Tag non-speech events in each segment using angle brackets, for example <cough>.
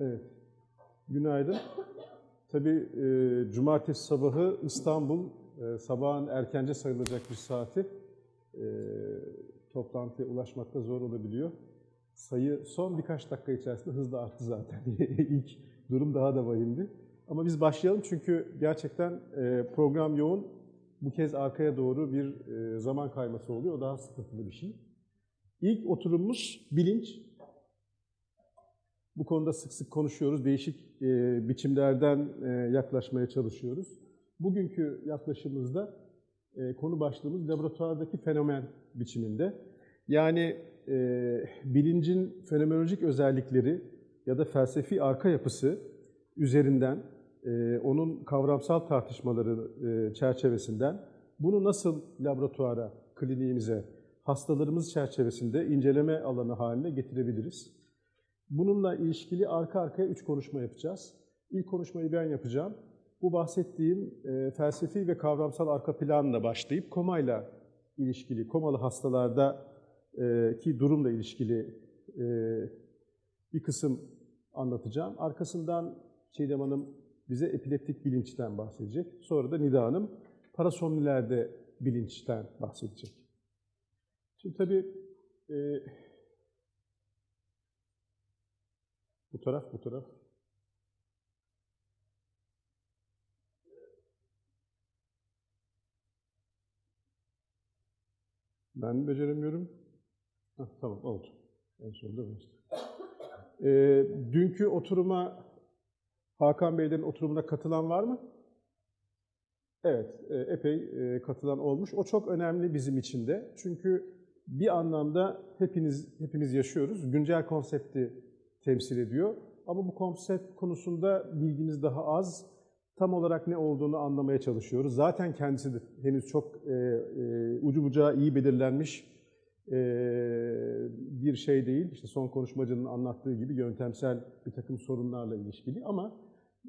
Evet. Günaydın. Tabii e, cumartesi sabahı İstanbul e, sabahın erkence sayılacak bir saati e, toplantıya ulaşmakta zor olabiliyor. Sayı son birkaç dakika içerisinde hızla arttı zaten. <laughs> İlk durum daha da vahimdi. Ama biz başlayalım çünkü gerçekten e, program yoğun. Bu kez arkaya doğru bir e, zaman kayması oluyor. O daha sıkıntılı bir şey. İlk oturumumuz bilinç. Bu konuda sık sık konuşuyoruz. Değişik e, biçimlerden e, yaklaşmaya çalışıyoruz. Bugünkü yaklaşımımızda e, konu başlığımız laboratuvardaki fenomen biçiminde. Yani e, bilincin fenomenolojik özellikleri ya da felsefi arka yapısı üzerinden, e, onun kavramsal tartışmaları e, çerçevesinden bunu nasıl laboratuvara, kliniğimize, hastalarımız çerçevesinde inceleme alanı haline getirebiliriz? Bununla ilişkili arka arkaya üç konuşma yapacağız. İlk konuşmayı ben yapacağım. Bu bahsettiğim e, felsefi ve kavramsal arka planla başlayıp komayla ilişkili, komalı hastalarda e, ki durumla ilişkili e, bir kısım anlatacağım. Arkasından Çiğdem Hanım bize epileptik bilinçten bahsedecek. Sonra da Nida Hanım parasomnilerde bilinçten bahsedecek. Şimdi tabii e, bu taraf, bu taraf. Ben beceremiyorum. Heh, tamam, oldu. En sonunda başladı. Ee, dünkü oturuma, Hakan Beylerin oturumuna katılan var mı? Evet, e, epey e, katılan olmuş. O çok önemli bizim için de. Çünkü bir anlamda hepiniz hepimiz yaşıyoruz. Güncel konsepti temsil ediyor. Ama bu konsept konusunda bilgimiz daha az. Tam olarak ne olduğunu anlamaya çalışıyoruz. Zaten kendisi de henüz çok e, e, ucu bucağı iyi belirlenmiş e, bir şey değil. İşte son konuşmacının anlattığı gibi yöntemsel bir takım sorunlarla ilişkili. Ama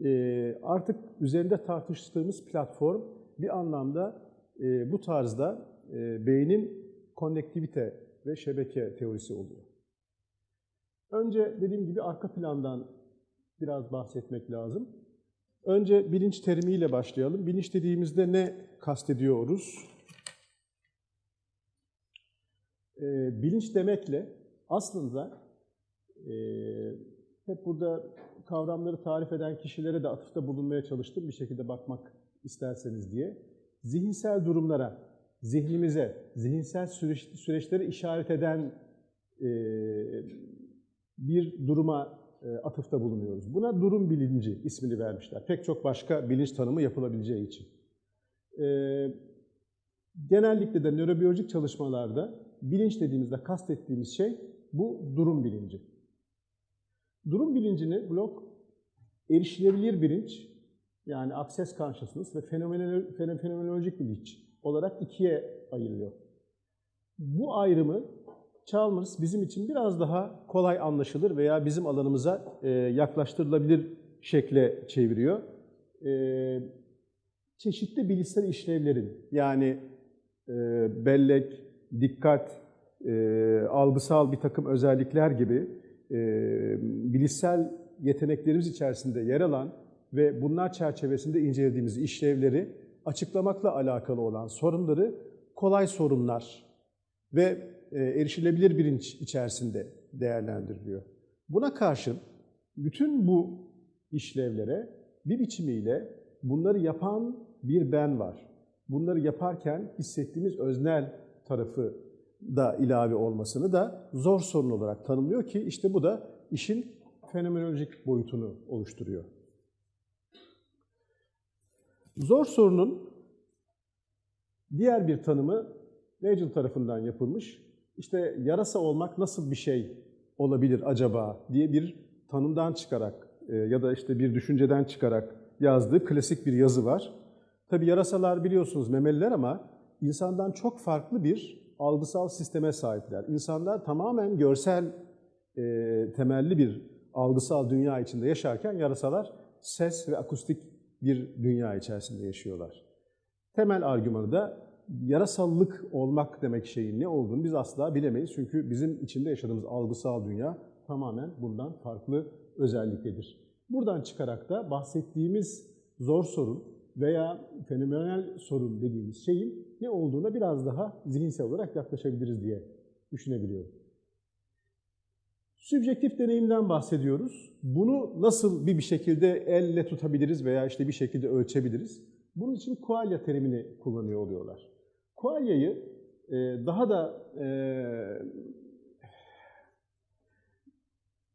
e, artık üzerinde tartıştığımız platform bir anlamda e, bu tarzda e, beynin konnektivite ve şebeke teorisi oluyor. Önce dediğim gibi arka plandan biraz bahsetmek lazım. Önce bilinç terimiyle başlayalım. Bilinç dediğimizde ne kastediyoruz? Ee, bilinç demekle aslında e, hep burada kavramları tarif eden kişilere de atıfta bulunmaya çalıştım bir şekilde bakmak isterseniz diye. Zihinsel durumlara, zihnimize, zihinsel süreç, süreçlere işaret eden e, bir duruma e, atıfta bulunuyoruz. Buna durum bilinci ismini vermişler. Pek çok başka bilinç tanımı yapılabileceği için. E, genellikle de nörobiyolojik çalışmalarda bilinç dediğimizde kastettiğimiz şey bu durum bilinci. Durum bilincini blok erişilebilir bilinç, yani access consciousness ve fenomenolojik bilinç olarak ikiye ayırıyor. Bu ayrımı Chalmers bizim için biraz daha kolay anlaşılır veya bizim alanımıza e, yaklaştırılabilir şekle çeviriyor. E, çeşitli bilişsel işlevlerin yani e, bellek, dikkat, algısal bir takım özellikler gibi bilişsel yeteneklerimiz içerisinde yer alan ve bunlar çerçevesinde incelediğimiz işlevleri açıklamakla alakalı olan sorunları kolay sorunlar ve erişilebilir bilinç içerisinde değerlendiriliyor. Buna karşın bütün bu işlevlere bir biçimiyle bunları yapan bir ben var. Bunları yaparken hissettiğimiz öznel tarafı da ilave olmasını da zor sorun olarak tanımlıyor ki işte bu da işin fenomenolojik boyutunu oluşturuyor. Zor sorunun diğer bir tanımı Nagel tarafından yapılmış. İşte yarasa olmak nasıl bir şey olabilir acaba diye bir tanımdan çıkarak e, ya da işte bir düşünceden çıkarak yazdığı klasik bir yazı var. Tabi yarasalar biliyorsunuz memeliler ama insandan çok farklı bir algısal sisteme sahipler. İnsanlar tamamen görsel e, temelli bir algısal dünya içinde yaşarken yarasalar ses ve akustik bir dünya içerisinde yaşıyorlar. Temel argümanı da yarasallık olmak demek şeyin ne olduğunu biz asla bilemeyiz. Çünkü bizim içinde yaşadığımız algısal dünya tamamen bundan farklı özelliktedir. Buradan çıkarak da bahsettiğimiz zor sorun veya fenomenal sorun dediğimiz şeyin ne olduğuna biraz daha zihinsel olarak yaklaşabiliriz diye düşünebiliyorum. Sübjektif deneyimden bahsediyoruz. Bunu nasıl bir bir şekilde elle tutabiliriz veya işte bir şekilde ölçebiliriz? Bunun için kualya terimini kullanıyor oluyorlar. Kualyayı e, daha da e,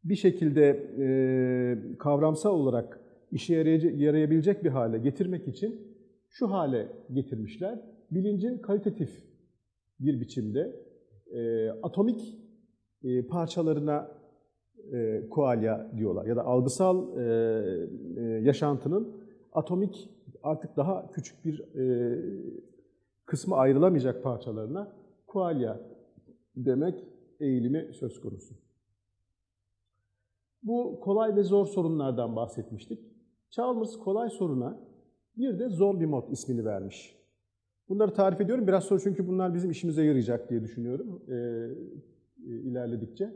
bir şekilde e, kavramsal olarak işe yarayabilecek bir hale getirmek için şu hale getirmişler. Bilincin kalitatif bir biçimde e, atomik e, parçalarına e, kualya diyorlar. Ya da algısal e, e, yaşantının atomik artık daha küçük bir e, kısmı ayrılamayacak parçalarına kualya demek eğilimi söz konusu. Bu kolay ve zor sorunlardan bahsetmiştik. Chalmers kolay soruna bir de zombi mod ismini vermiş. Bunları tarif ediyorum biraz sonra çünkü bunlar bizim işimize yarayacak diye düşünüyorum e, e, ilerledikçe.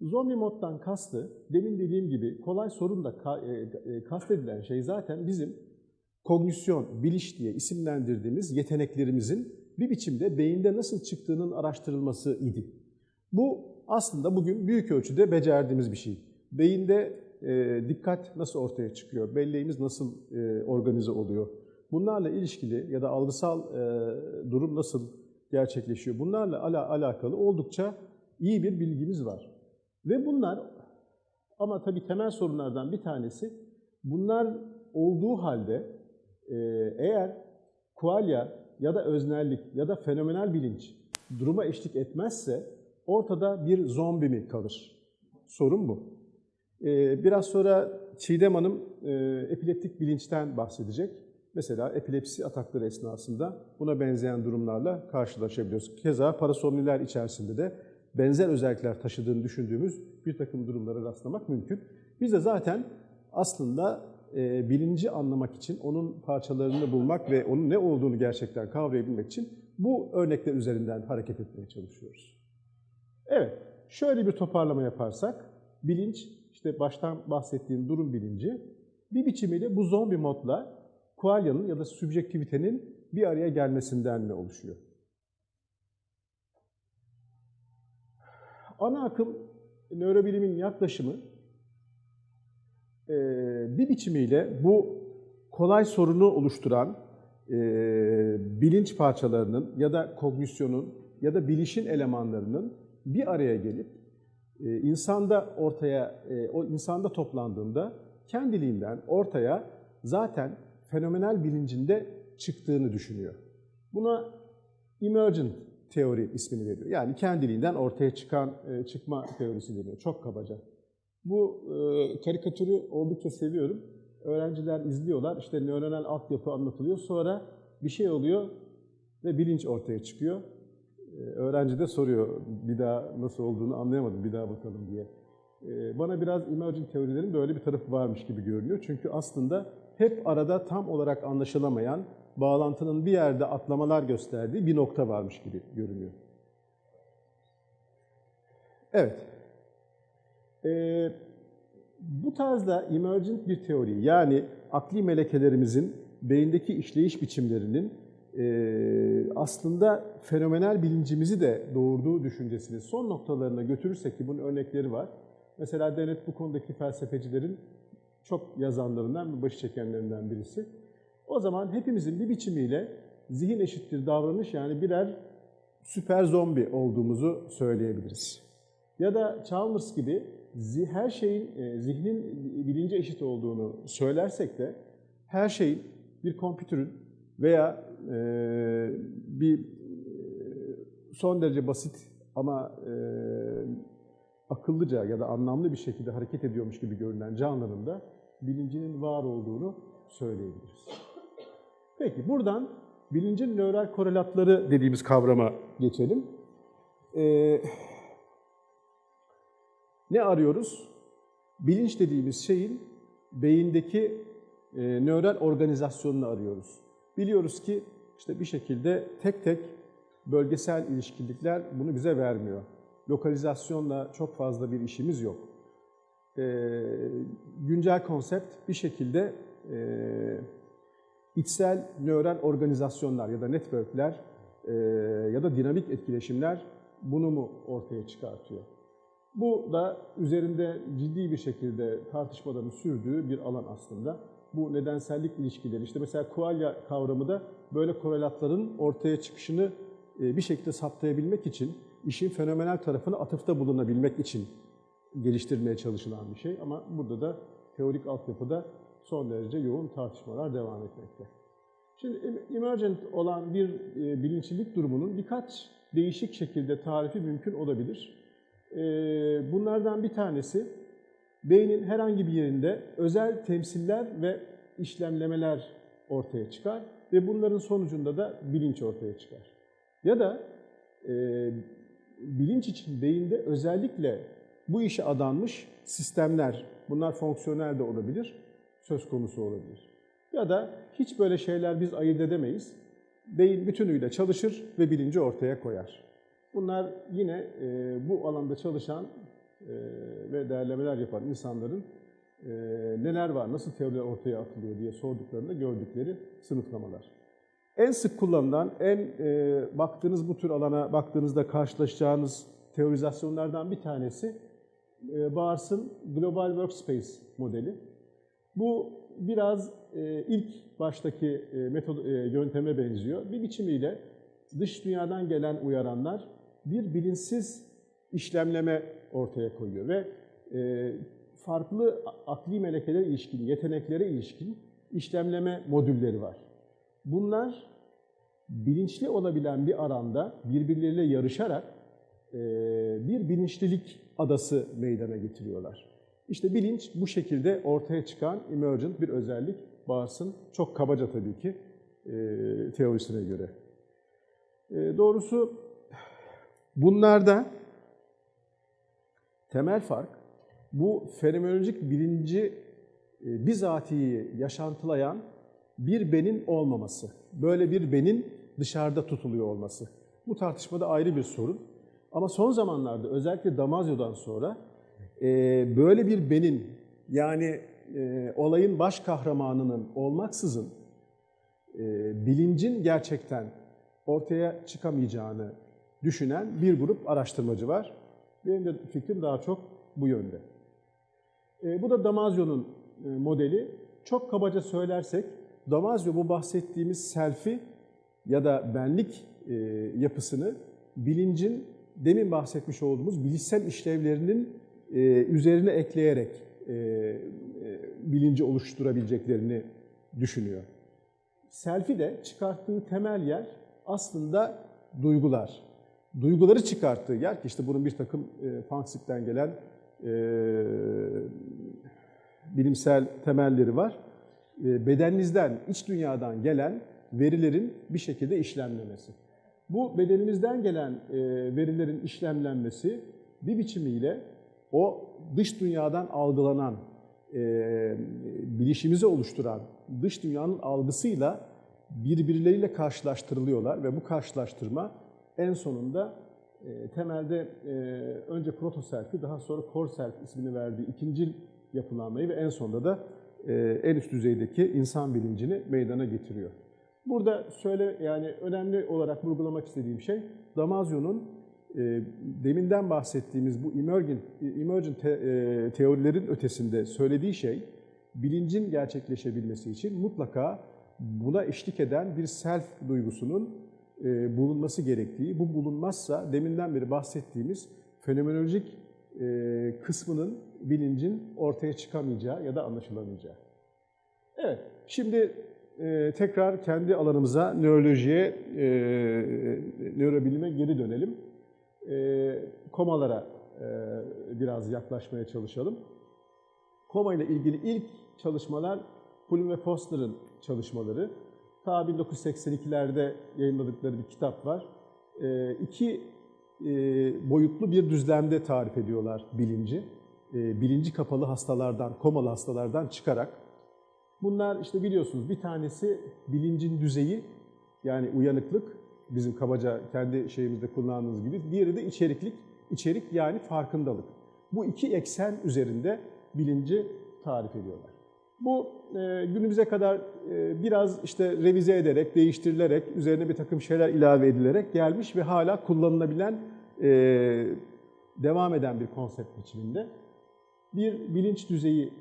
Zombi moddan kastı, demin dediğim gibi kolay sorun ka, e, e, kastedilen şey zaten bizim kognisyon, biliş diye isimlendirdiğimiz yeteneklerimizin bir biçimde beyinde nasıl çıktığının araştırılması idi. Bu aslında bugün büyük ölçüde becerdiğimiz bir şey. Beyinde e, dikkat nasıl ortaya çıkıyor, belleğimiz nasıl e, organize oluyor, bunlarla ilişkili ya da algısal e, durum nasıl gerçekleşiyor, bunlarla ala, alakalı oldukça iyi bir bilgimiz var. Ve bunlar ama tabii temel sorunlardan bir tanesi bunlar olduğu halde eğer kualya ya da öznellik ya da fenomenal bilinç duruma eşlik etmezse ortada bir zombi mi kalır? Sorun bu. E, biraz sonra Çiğdem Hanım e, epileptik bilinçten bahsedecek. Mesela epilepsi atakları esnasında buna benzeyen durumlarla karşılaşabiliyoruz. Keza parasomniler içerisinde de benzer özellikler taşıdığını düşündüğümüz bir takım durumlara rastlamak mümkün. Biz de zaten aslında e, bilinci anlamak için onun parçalarını bulmak ve onun ne olduğunu gerçekten kavrayabilmek için bu örnekler üzerinden hareket etmeye çalışıyoruz. Evet, şöyle bir toparlama yaparsak, bilinç, işte baştan bahsettiğim durum bilinci, bir biçimiyle bu zombi modla kualyanın ya da sübjektivitenin bir araya gelmesinden mi oluşuyor? Ana akım nörobilimin yaklaşımı bir biçimiyle bu kolay sorunu oluşturan e, bilinç parçalarının ya da kognisyonun ya da bilişin elemanlarının bir araya gelip e, insanda ortaya, o insanda toplandığında kendiliğinden ortaya zaten fenomenal bilincinde çıktığını düşünüyor. Buna emergent teori ismini veriyor. Yani kendiliğinden ortaya çıkan çıkma teorisi deniyor. Çok kabaca. Bu e, karikatürü oldukça seviyorum. Öğrenciler izliyorlar, işte nöronal altyapı anlatılıyor. Sonra bir şey oluyor ve bilinç ortaya çıkıyor. E, öğrenci de soruyor, bir daha nasıl olduğunu anlayamadım, bir daha bakalım diye. E, bana biraz emerging teorilerin böyle bir tarafı varmış gibi görünüyor. Çünkü aslında hep arada tam olarak anlaşılamayan, bağlantının bir yerde atlamalar gösterdiği bir nokta varmış gibi görünüyor. Evet, ee, bu tarzda emergent bir teori, yani akli melekelerimizin beyindeki işleyiş biçimlerinin e, aslında fenomenal bilincimizi de doğurduğu düşüncesini son noktalarına götürürsek ki bunun örnekleri var. Mesela Dennett bu konudaki felsefecilerin çok yazanlarından başı çekenlerinden birisi. O zaman hepimizin bir biçimiyle zihin eşittir davranış yani birer süper zombi olduğumuzu söyleyebiliriz. Ya da Chalmers gibi her şeyin, e, zihnin bilince eşit olduğunu söylersek de her şeyin bir kompütürün veya e, bir e, son derece basit ama akıllıca ya da anlamlı bir şekilde hareket ediyormuş gibi görünen canlıların da bilincinin var olduğunu söyleyebiliriz. Peki buradan bilincin nöral korelatları dediğimiz kavrama geçelim. Ee, ne arıyoruz? Bilinç dediğimiz şeyin beyindeki e, nöral organizasyonunu arıyoruz. Biliyoruz ki işte bir şekilde tek tek bölgesel ilişkilikler bunu bize vermiyor. lokalizasyonla çok fazla bir işimiz yok. Ee, güncel konsept bir şekilde e, içsel nöral organizasyonlar ya da networkler e, ya da dinamik etkileşimler bunu mu ortaya çıkartıyor? Bu da üzerinde ciddi bir şekilde tartışmaların sürdüğü bir alan aslında. Bu nedensellik ilişkileri, işte mesela kualya kavramı da böyle korelatların ortaya çıkışını e, bir şekilde saptayabilmek için, işin fenomenal tarafına atıfta bulunabilmek için geliştirilmeye çalışılan bir şey. Ama burada da teorik altyapıda son derece yoğun tartışmalar devam etmekte. Şimdi emergent olan bir e, bilinçlilik durumunun birkaç değişik şekilde tarifi mümkün olabilir. E, bunlardan bir tanesi beynin herhangi bir yerinde özel temsiller ve işlemlemeler ortaya çıkar ve bunların sonucunda da bilinç ortaya çıkar. Ya da e, bilinç için beyinde özellikle bu işe adanmış sistemler, bunlar fonksiyonel de olabilir, söz konusu olabilir. Ya da hiç böyle şeyler biz ayırt edemeyiz. Beyin bütünüyle çalışır ve bilinci ortaya koyar. Bunlar yine e, bu alanda çalışan e, ve değerlemeler yapan insanların e, neler var, nasıl teoriler ortaya atılıyor diye sorduklarında gördükleri sınıflamalar. En sık kullanılan, en e, baktığınız bu tür alana baktığınızda karşılaşacağınız teorizasyonlardan bir tanesi e, Bars'ın Global Workspace modeli. Bu biraz e, ilk baştaki e, metod, e, yönteme benziyor. Bir biçimiyle dış dünyadan gelen uyaranlar bir bilinçsiz işlemleme ortaya koyuyor ve e, farklı akli melekelere ilişkin, yeteneklere ilişkin işlemleme modülleri var. Bunlar bilinçli olabilen bir aranda birbirleriyle yarışarak e, bir bilinçlilik adası meydana getiriyorlar. İşte bilinç bu şekilde ortaya çıkan emergent bir özellik. Bars'ın çok kabaca tabii ki e, teorisine göre. E, doğrusu bunlarda temel fark bu fenomenolojik bilinci e, bizatihi yaşantılayan bir benin olmaması. Böyle bir benin dışarıda tutuluyor olması. Bu tartışmada ayrı bir sorun. Ama son zamanlarda özellikle Damazio'dan sonra e, böyle bir benin yani e, olayın baş kahramanının olmaksızın e, bilincin gerçekten ortaya çıkamayacağını düşünen bir grup araştırmacı var. Benim de fikrim daha çok bu yönde. E, bu da Damazio'nun e, modeli. Çok kabaca söylersek Damasio bu bahsettiğimiz self'i ya da benlik e, yapısını bilincin demin bahsetmiş olduğumuz bilişsel işlevlerinin e, üzerine ekleyerek e, e, bilinci oluşturabileceklerini düşünüyor. Selfie de çıkarttığı temel yer aslında duygular. Duyguları çıkarttığı yer ki işte bunun bir takım e, Fanksip'ten gelen e, bilimsel temelleri var. E, bedeninizden, iç dünyadan gelen verilerin bir şekilde işlemlemesi. Bu bedenimizden gelen e, verilerin işlemlenmesi bir biçimiyle o dış dünyadan algılanan, e, bilişimizi oluşturan dış dünyanın algısıyla birbirleriyle karşılaştırılıyorlar ve bu karşılaştırma en sonunda e, temelde önce protoselfi daha sonra core self ismini verdiği ikinci yapılanmayı ve en sonunda da en üst düzeydeki insan bilincini meydana getiriyor. Burada söyle yani önemli olarak vurgulamak istediğim şey Damazio'nun e, deminden bahsettiğimiz bu emergent, emergent te, e, teorilerin ötesinde söylediği şey bilincin gerçekleşebilmesi için mutlaka buna eşlik eden bir self duygusunun e, bulunması gerektiği, bu bulunmazsa deminden beri bahsettiğimiz fenomenolojik e, kısmının bilincin ortaya çıkamayacağı ya da anlaşılamayacağı. Evet, şimdi e, tekrar kendi alanımıza, nörolojiye, e, nörobilime geri dönelim. E, komalara e, biraz yaklaşmaya çalışalım. Koma ile ilgili ilk çalışmalar Pulin ve Foster'ın çalışmaları. Ta 1982'lerde yayınladıkları bir kitap var. E, iki e, boyutlu bir düzlemde tarif ediyorlar bilinci. E, bilinci kapalı hastalardan, komalı hastalardan çıkarak Bunlar işte biliyorsunuz bir tanesi bilincin düzeyi yani uyanıklık bizim kabaca kendi şeyimizde kullandığımız gibi. Diğeri de içeriklik içerik yani farkındalık. Bu iki eksen üzerinde bilinci tarif ediyorlar. Bu e, günümüze kadar e, biraz işte revize ederek, değiştirilerek, üzerine bir takım şeyler ilave edilerek gelmiş ve hala kullanılabilen, e, devam eden bir konsept biçiminde. Bir bilinç düzeyi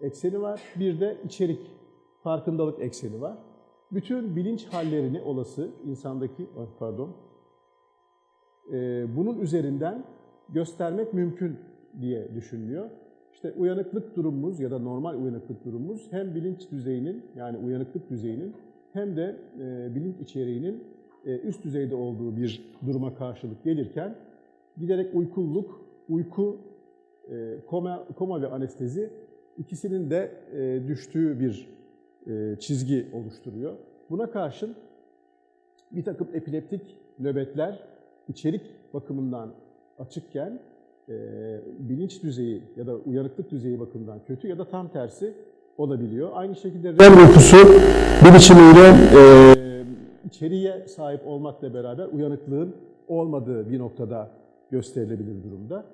ekseni var, bir de içerik, farkındalık ekseni var. Bütün bilinç hallerini olası insandaki, pardon, e, bunun üzerinden göstermek mümkün diye düşünülüyor. İşte uyanıklık durumumuz ya da normal uyanıklık durumumuz hem bilinç düzeyinin yani uyanıklık düzeyinin hem de e, bilinç içeriğinin e, üst düzeyde olduğu bir duruma karşılık gelirken giderek uykululuk, uyku, e, koma, koma ve anestezi ikisinin de e, düştüğü bir e, çizgi oluşturuyor. Buna karşın bir takım epileptik nöbetler içerik bakımından açıkken e, bilinç düzeyi ya da uyanıklık düzeyi bakımından kötü ya da tam tersi olabiliyor. Aynı şekilde REM uykusu bir biçimiyle e, içeriğe sahip olmakla beraber uyanıklığın olmadığı bir noktada gösterilebilir durumda.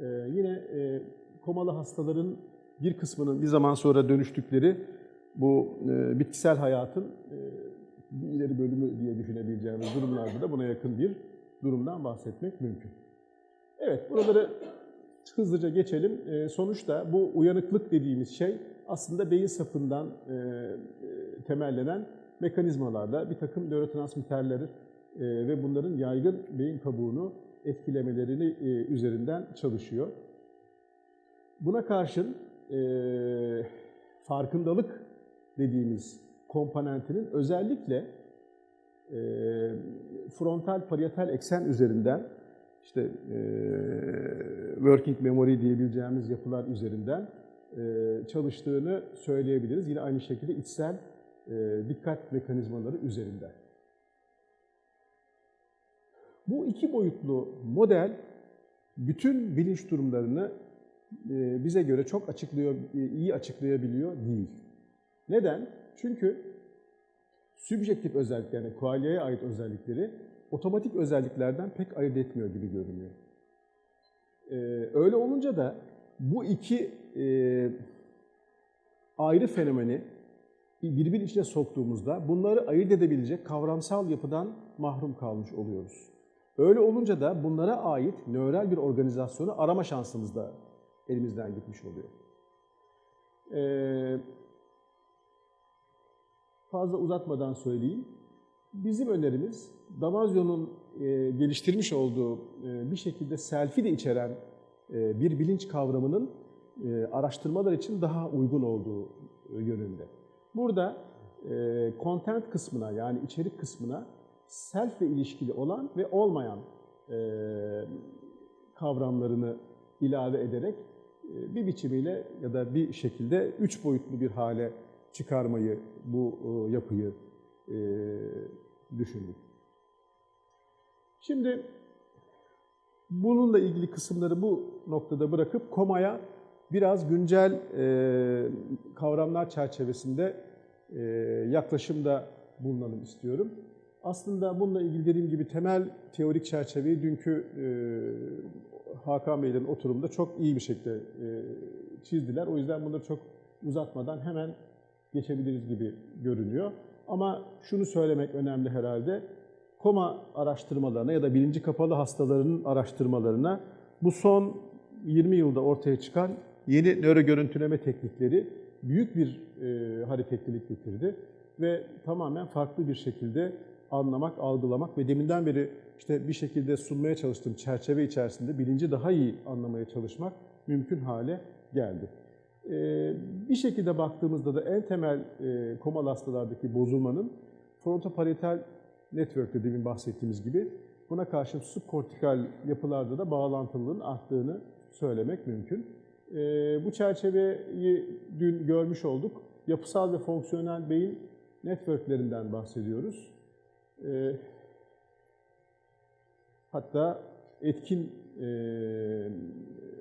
E, yine e, komalı hastaların bir kısmının bir zaman sonra dönüştükleri bu e, bitkisel hayatın e, ileri bölümü diye düşünebileceğimiz durumlarda da buna yakın bir durumdan bahsetmek mümkün. Evet, buraları hızlıca geçelim. E, sonuçta bu uyanıklık dediğimiz şey aslında beyin sapından e, e, temellenen mekanizmalarla bir takım nörotransmitterleri e, ve bunların yaygın beyin kabuğunu etkilemelerini e, üzerinden çalışıyor. Buna karşın e, farkındalık dediğimiz komponentinin özellikle e, frontal parietal eksen üzerinden işte e, working memory diyebileceğimiz yapılar üzerinden e, çalıştığını söyleyebiliriz. Yine aynı şekilde içsel e, dikkat mekanizmaları üzerinden. Bu iki boyutlu model bütün bilinç durumlarını bize göre çok açıklıyor, iyi açıklayabiliyor değil. Neden? Çünkü sübjektif özellikler, yani kualyaya ait özellikleri otomatik özelliklerden pek ayırt etmiyor gibi görünüyor. Ee, öyle olunca da bu iki e, ayrı fenomeni birbirinin içine soktuğumuzda bunları ayırt edebilecek kavramsal yapıdan mahrum kalmış oluyoruz. Öyle olunca da bunlara ait nöral bir organizasyonu arama şansımız da elimizden gitmiş oluyor. Ee, fazla uzatmadan söyleyeyim. Bizim önerimiz Damazyon'un e, geliştirmiş olduğu e, bir şekilde selfie de içeren e, bir bilinç kavramının e, araştırmalar için daha uygun olduğu yönünde. Burada e, content kısmına yani içerik kısmına self ile ilişkili olan ve olmayan e, kavramlarını ilave ederek e, bir biçimiyle ya da bir şekilde üç boyutlu bir hale çıkarmayı, bu e, yapıyı e, düşündük. Şimdi bununla ilgili kısımları bu noktada bırakıp komaya biraz güncel e, kavramlar çerçevesinde e, yaklaşımda bulunalım istiyorum. Aslında bununla ilgili dediğim gibi temel teorik çerçeveyi dünkü e, Hakan Bey'lerin oturumda çok iyi bir şekilde e, çizdiler. O yüzden bunları çok uzatmadan hemen geçebiliriz gibi görünüyor. Ama şunu söylemek önemli herhalde. Koma araştırmalarına ya da bilinci kapalı hastalarının araştırmalarına bu son 20 yılda ortaya çıkan yeni nöro görüntüleme teknikleri büyük bir e, hareketlilik getirdi ve tamamen farklı bir şekilde anlamak, algılamak ve deminden beri işte bir şekilde sunmaya çalıştığım çerçeve içerisinde bilinci daha iyi anlamaya çalışmak mümkün hale geldi. Ee, bir şekilde baktığımızda da en temel e, komal hastalardaki bozulmanın frontoparietal network demin bahsettiğimiz gibi buna karşı subkortikal yapılarda da bağlantılılığın arttığını söylemek mümkün. Ee, bu çerçeveyi dün görmüş olduk. Yapısal ve fonksiyonel beyin networklerinden bahsediyoruz. Ee, hatta etkin e,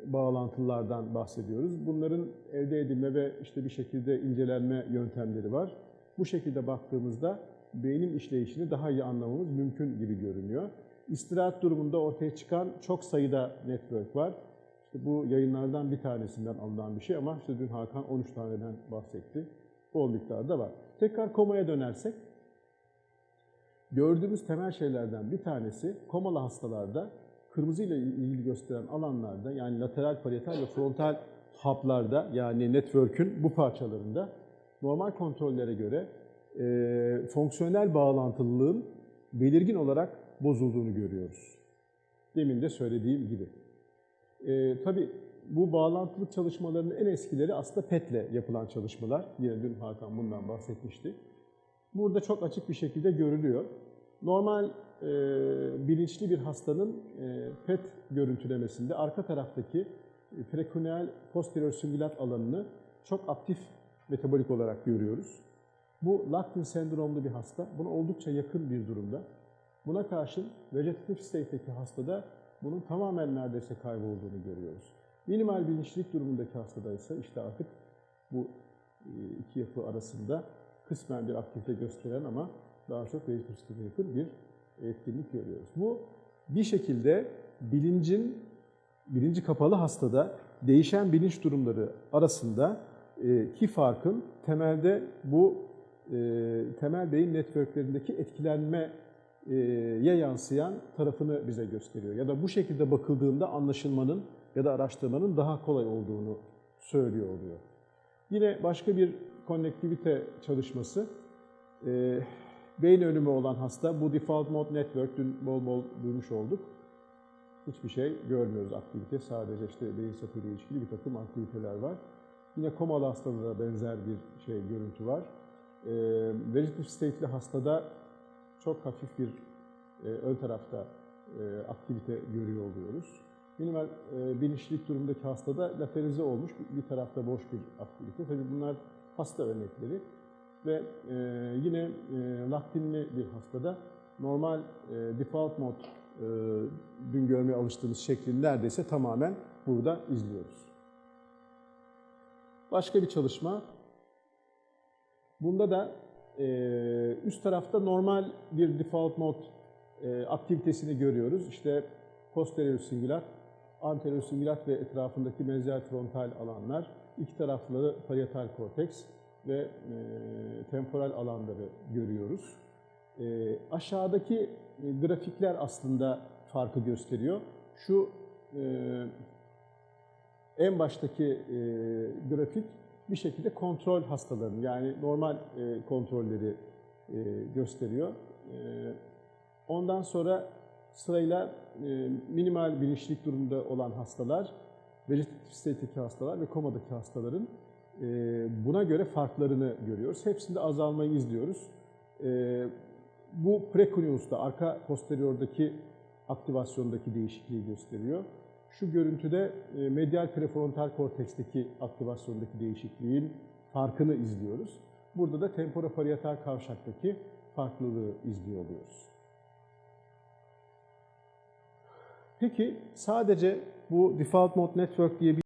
bağlantılardan bahsediyoruz. Bunların elde edilme ve işte bir şekilde incelenme yöntemleri var. Bu şekilde baktığımızda beynin işleyişini daha iyi anlamamız mümkün gibi görünüyor. istirahat durumunda ortaya çıkan çok sayıda network var. İşte bu yayınlardan bir tanesinden alınan bir şey ama işte dün Hakan 13 taneden bahsetti. Bol miktarda var. Tekrar komaya dönersek, gördüğümüz temel şeylerden bir tanesi komalı hastalarda kırmızı ile ilgili gösteren alanlarda yani lateral parietal ve frontal haplarda yani network'ün bu parçalarında normal kontrollere göre e, fonksiyonel bağlantılılığın belirgin olarak bozulduğunu görüyoruz. Demin de söylediğim gibi. E, tabii bu bağlantılık çalışmalarının en eskileri aslında PET'le yapılan çalışmalar. Yine dün Hakan bundan bahsetmişti. Burada çok açık bir şekilde görülüyor. Normal e, bilinçli bir hastanın e, PET görüntülemesinde arka taraftaki e, prekoneal posterior singulat alanını çok aktif metabolik olarak görüyoruz. Bu Lactin sendromlu bir hasta. Buna oldukça yakın bir durumda. Buna karşın vegetatif state'deki hastada bunun tamamen neredeyse kaybolduğunu görüyoruz. Minimal bilinçlilik durumundaki hastada ise işte artık bu e, iki yapı arasında kısmen bir aktivite gösteren ama daha çok vegetatif state'e yakın bir etkinlik görüyoruz. Bu bir şekilde bilincin, bilinci kapalı hastada değişen bilinç durumları arasında e, ki farkın temelde bu e, temel beyin networklerindeki etkilenmeye yansıyan tarafını bize gösteriyor. Ya da bu şekilde bakıldığında anlaşılmanın ya da araştırmanın daha kolay olduğunu söylüyor oluyor. Yine başka bir konnektivite çalışması. Beyin ölümü olan hasta, bu default mode network dün bol bol duymuş olduk. Hiçbir şey görmüyoruz aktivite. Sadece işte beyin sapıyla ilişkili bir takım aktiviteler var. Yine komalı hastada da benzer bir şey görüntü var. E, vegetative state'li hastada çok hafif bir e, ön tarafta e, aktivite görüyor oluyoruz. Minimal e, bilinçlilik durumundaki hastada laterize olmuş bir tarafta boş bir aktivite. Tabii bunlar hasta örnekleri ve e, yine e, laktinli bir hastada normal e, default mod e, dün görmeye alıştığımız şeklin neredeyse tamamen burada izliyoruz. Başka bir çalışma. Bunda da e, üst tarafta normal bir default mod e, aktivitesini görüyoruz. İşte posterior singulat, anterior singulat ve etrafındaki meziyal frontal alanlar, iki tarafları parietal korteks ve e, temporal alanları görüyoruz. E, aşağıdaki e, grafikler aslında farkı gösteriyor. Şu e, en baştaki e, grafik bir şekilde kontrol hastalarının yani normal e, kontrolleri e, gösteriyor. E, ondan sonra sırayla e, minimal bilinçlik durumda olan hastalar, vegetatif state'deki hastalar ve komadaki hastaların buna göre farklarını görüyoruz. Hepsinde azalmayı izliyoruz. E, bu precuneus'ta, arka posteriordaki aktivasyondaki değişikliği gösteriyor. Şu görüntüde e, medial prefrontal korteksteki aktivasyondaki değişikliğin farkını izliyoruz. Burada da temporoparietal kavşaktaki farklılığı izliyor oluyoruz. Peki sadece bu default mode network diye bir